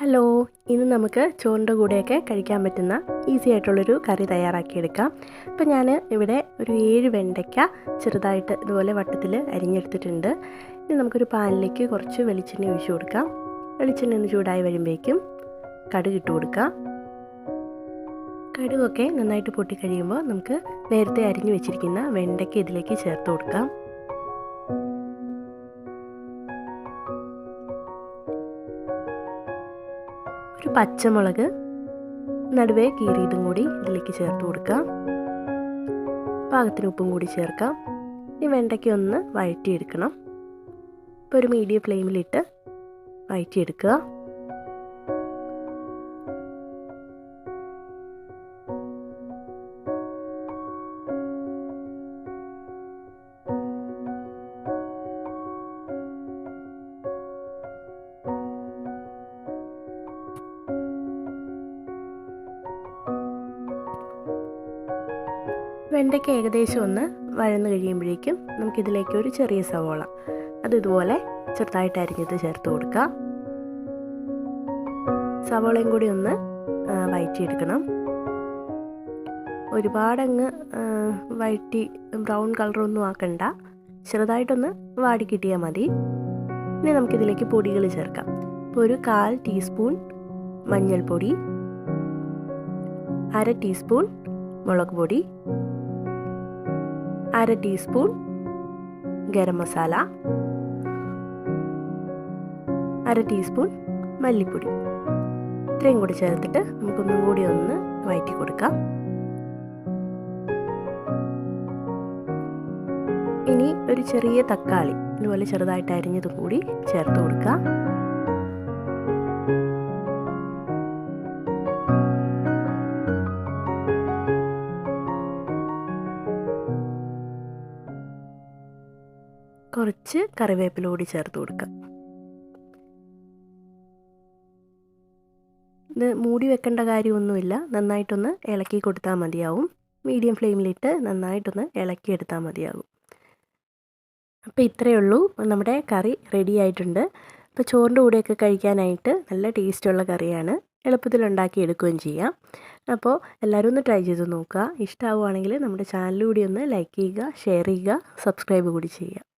Hello ഇന്ന് നമുക്ക് ചോറിന്റെ കൂടെയൊക്കെ കഴിക്കാൻ പറ്റുന്ന ഈസി ആയിട്ടുള്ളൊരു കറി തയ്യാറാക്കിയെടുക്കാം. അപ്പോൾ ഞാൻ ഇവിടെ ഒരു ഏഴ് വെണ്ടയ്ക്ക ചെറുതായിട്ട് ഇതുപോലെ വട്ടത്തിൽ അരിഞ്ഞെടുത്തിട്ടുണ്ട്. ഇനി നമുക്കൊരു പാനിലേക്ക് കുറച്ച് വെളിച്ചെണ്ണ ഒഴിച്ച് കൊടുക്കാം. വെളിച്ചെണ്ണ ഒന്ന് ചൂടായി വരുമ്പോഴേക്കും കടുക് ഇട്ട് കൊടുക്കാം. കടുകൊക്കെ നന്നായിട്ട് പൊട്ടിക്കഴിയുമ്പോൾ നമുക്ക് നേരത്തെ അരിഞ്ഞു വെച്ചിരിക്കുന്ന വെണ്ടയ്ക്ക ഇതിലേക്ക് ചേർത്ത് കൊടുക്കാം. ഒരു പച്ചമുളക് നടുവേ കീറിയതും കൂടി ഇതിലേക്ക് ചേർത്ത് കൊടുക്കാം പാകത്തിന് ഉപ്പും കൂടി ചേർക്കാം ഈ വെണ്ടയ്ക്ക ഒന്ന് വഴറ്റിയെടുക്കണം. ഇപ്പോൾ ഒരു മീഡിയം ഫ്ലെയിമിലിട്ട് വഴറ്റിയെടുക്കുക. വെണ്ടയ്ക്ക ഏകദേശം ഒന്ന് വഴന്ന് കഴിയുമ്പോഴേക്കും നമുക്കിതിലേക്ക് ഒരു ചെറിയ സവോള. അത് ഇതുപോലെ ചെറുതായിട്ട് അരിഞ്ഞത് ചേർത്ത് കൊടുക്കുക സവോളയും കൂടി ഒന്ന് വഴറ്റിയെടുക്കണം ഒരുപാടങ്ങ് വഴറ്റി ബ്രൗൺ കളറൊന്നും ആക്കണ്ട. ചെറുതായിട്ടൊന്ന് വാടി കിട്ടിയാൽ മതി. ഇനി നമുക്കിതിലേക്ക് പൊടികൾ ചേർക്കാം. ഇപ്പോൾ ഒരു കാൽ ടീസ്പൂൺ മഞ്ഞൾപ്പൊടി അര ടീസ്പൂൺ മുളക് പൊടി അര ടീസ്പൂൺ ഗരം മസാല അര ടീസ്പൂൺ മല്ലിപ്പൊടി. ഇത്രയും കൂടി ചേർത്തിട്ട് നമുക്കൊന്നും കൂടി ഒന്ന് വഴറ്റി കൊടുക്കാം. ഇനി ഒരു ചെറിയ തക്കാളി ഇതുപോലെ ചെറുതായിട്ട് അരിഞ്ഞതും കൂടി ചേർത്ത് കൊടുക്കാം. കുറച്ച് കറിവേപ്പില കൂടി ചേർത്ത് കൊടുക്കാം ഇത് മൂടി വെക്കേണ്ട കാര്യമൊന്നുമില്ല. നന്നായിട്ടൊന്ന് ഇളക്കി കൊടുത്താൽ മതിയാവും. മീഡിയം ഫ്ലെയിമിലിട്ട് നന്നായിട്ടൊന്ന് ഇളക്കി എടുത്താൽ മതിയാകും അപ്പോൾ ഇത്രയേ ഉള്ളൂ. നമ്മുടെ കറി റെഡി ആയിട്ടുണ്ട്. അപ്പോൾ ചോറിന്റെ കൂടെയൊക്കെ കഴിക്കാനായിട്ട് നല്ല ടേസ്റ്റുള്ള കറിയാണ്. എളുപ്പത്തിൽ ഉണ്ടാക്കി എടുക്കുകയും ചെയ്യാം. അപ്പോൾ എല്ലാവരും ഒന്ന് ട്രൈ ചെയ്ത് നോക്കുക. ഇഷ്ടമാവുകയാണെങ്കിൽ നമ്മുടെ ചാനൽ കൂടി ഒന്ന് ലൈക്ക് ചെയ്യുക ഷെയർ ചെയ്യുക സബ്സ്ക്രൈബ് കൂടി ചെയ്യുക.